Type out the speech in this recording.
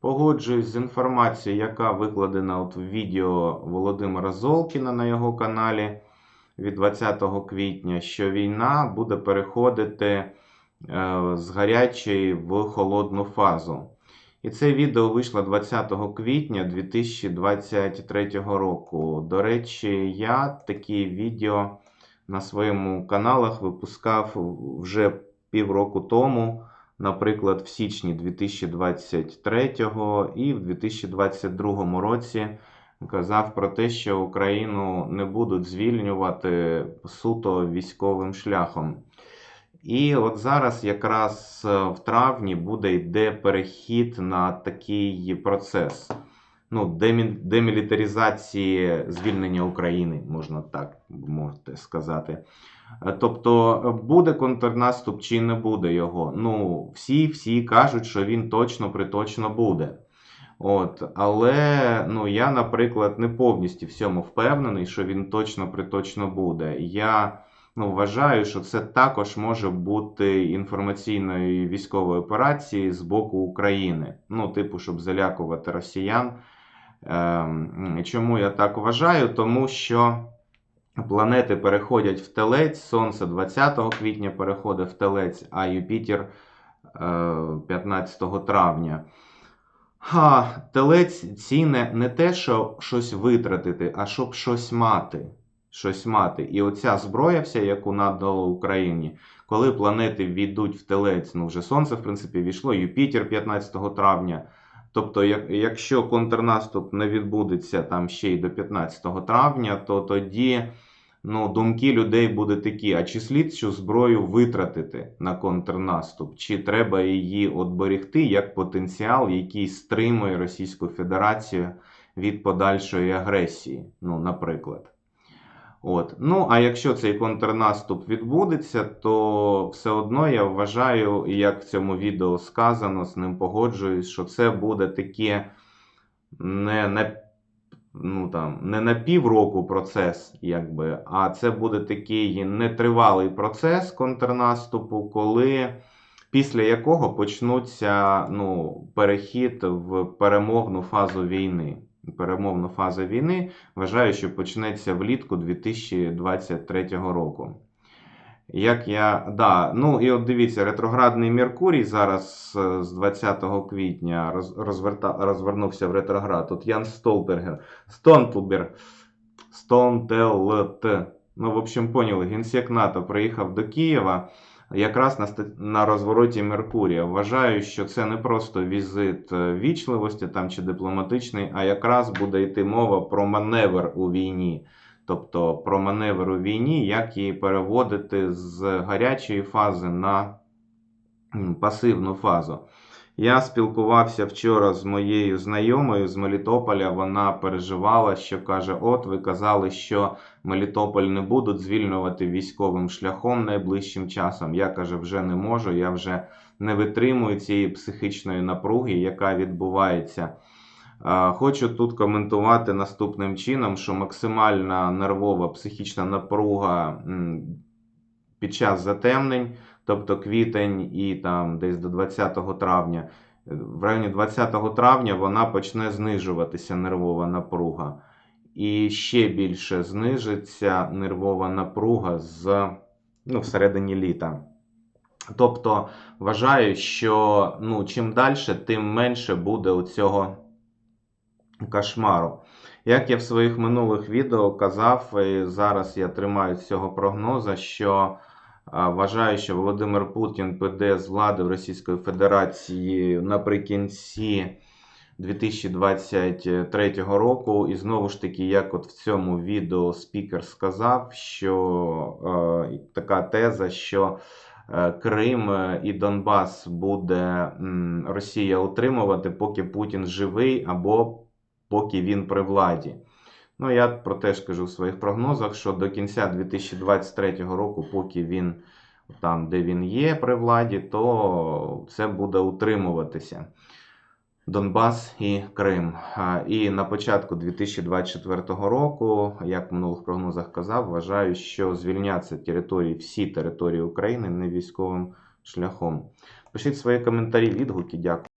Погоджуюсь з інформацією, яка викладена от в відео Володимира Золкіна на його каналі від 20 квітня, що війна буде переходити е, з гарячої в холодну фазу. І це відео вийшло 20 квітня 2023 року. До речі, я такі відео на своєму каналах випускав вже півроку тому, наприклад, в січні 2023 і в 2022 році казав про те, що Україну не будуть звільнювати суто військовим шляхом. І от зараз, якраз е, в травні, буде йде перехід на такий процес. Ну, демі- демілітаризації звільнення України, можна так можете сказати. Е, Тобто, е, буде контрнаступ чи не буде його. Ну, всі, всі кажуть, що він точно приточно буде. От, але ну, я, наприклад, не повністю в цьому впевнений, що він точно приточно буде. Я ну, вважаю, що це також може бути інформаційною військовою операцією з боку України. Ну, типу, щоб залякувати росіян. Ем, чому я так вважаю? Тому що планети переходять в телець, Сонце 20 квітня переходить в телець, а Юпітер е, 15 травня. Ха, телець ціне не те, що щось витратити, а щоб щось мати. Щось мати. І оця зброя, вся, яку надало Україні, коли планети війдуть в телець, ну вже Сонце, в принципі, війшло, Юпітер 15 травня. Тобто, як, якщо контрнаступ не відбудеться там ще й до 15 травня, то тоді ну, думки людей будуть такі: а чи слід цю зброю витратити на контрнаступ? Чи треба її от берегти як потенціал, який стримує Російську Федерацію від подальшої агресії? Ну, наприклад. От. Ну, а якщо цей контрнаступ відбудеться, то все одно я вважаю, і як в цьому відео сказано, з ним погоджуюсь, що це буде таке не на, ну, там, не на півроку процес, якби, а це буде такий нетривалий процес контрнаступу, коли. Після якого почнуться ну, перехід в перемовну фазу війни. Перемовну фазу війни вважаю, що почнеться влітку 2023 року. Як я. Да, ну і от дивіться, ретроградний Меркурій зараз е, з 20 квітня роз, розверта, розвернувся в ретроград. Тут Ян Столбергер. Стонтлберг. Стонтелт. Ну, в общем, поняли, генсек НАТО приїхав до Києва якраз на, на розвороті Меркурія. Вважаю, що це не просто візит е, вічливості там чи дипломатичний, а якраз буде йти мова про маневр у війні. Тобто про маневр у війні, як її переводити з гарячої фази на пасивну фазу. Я спілкувався вчора з моєю знайомою з Мелітополя. Вона переживала, що каже: От, ви казали, що Мелітополь не будуть звільнювати військовим шляхом найближчим часом. Я каже, вже не можу. Я вже не витримую цієї психічної напруги, яка відбувається. Хочу тут коментувати наступним чином, що максимальна нервова психічна напруга під час затемнень, тобто квітень і там десь до 20 травня, в районі 20 травня вона почне знижуватися нервова напруга. І ще більше знижиться нервова напруга з ну, всередині літа. Тобто вважаю, що ну, чим далі, тим менше буде у цього кошмару. Як я в своїх минулих відео казав, і зараз я тримаюсь цього прогноза, що вважаю, що Володимир Путін піде з влади в Російської Федерації наприкінці 2023 року. І знову ж таки, як от в цьому відео спікер сказав, що е, така теза, що е, Крим і Донбас буде Росія утримувати, поки Путін живий або поки він при владі. Ну, я про те ж кажу в своїх прогнозах, що до кінця 2023 року, поки він там, де він є при владі, то це буде утримуватися. Донбас і Крим. І на початку 2024 року, як в минулих прогнозах казав, вважаю, що звільняться території, всі території України не військовим шляхом. Пишіть свої коментарі, відгуки. Дякую.